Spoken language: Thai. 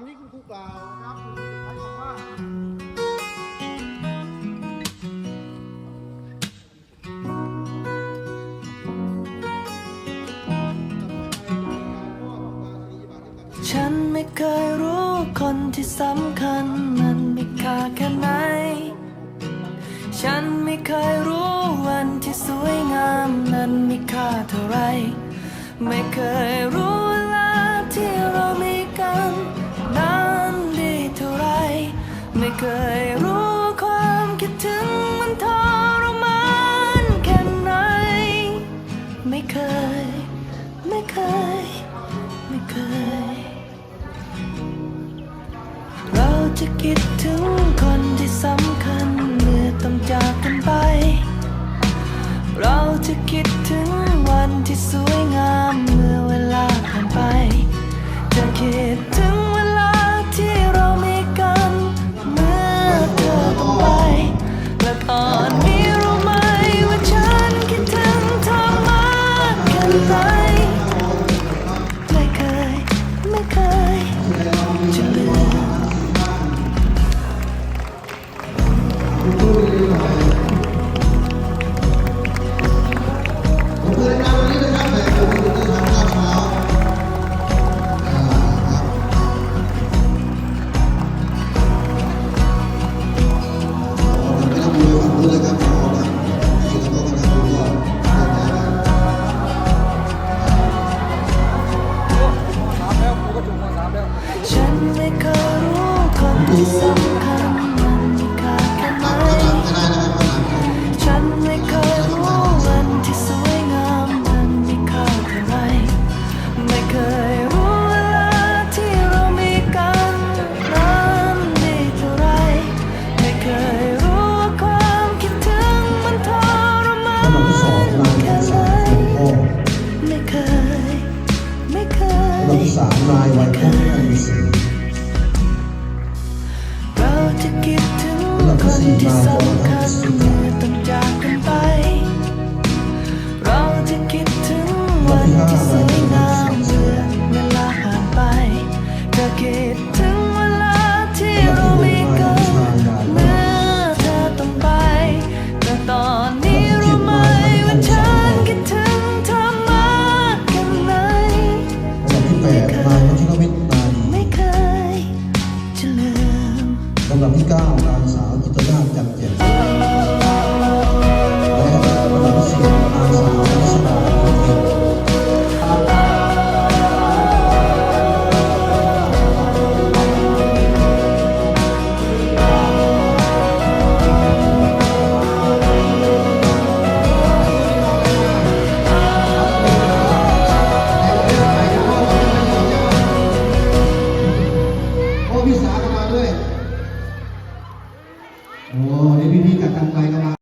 ำที่คุณครูกล่าวนะครับคือใช้คำว่าฉันไม่เคยรู้คนที่สำคัญมันมีค่าแค่ไหน ฉันไม่เคยรู้วันที่สวยงามนั้นมีค่าเท่าไร ไม่เคยรู้ ไม่เคยรู้ความคิดถึงมันทรมานแค่ไหน ไม่เคย ไม่เคย ไม่เคย เราจะคิดถึงคนที่สำคัญ สำคัญมันมีค่าแค่ไหนฉันไม่เคยรู้วันที่สวยงามมันมีค่าเท่าไรไม่เคยรู้เวลาที่เรามีกันนั้นดีเท่าไรไม่เค ถึงคนที่สำคัญเมื่อต้องจากกันไป เราจะคิดถึงวันที่สวยงามเมื่อเวลาผ่านไปจะคิดถึงเวลาที่เรามีกันเมื่อเธอต้องไป แต่ตอนนี้รู้ไหมว่าฉันคิดถึงเธอมากแค่ไหนลำดับที่แปดนายวัชิรวิทย์นา 今回の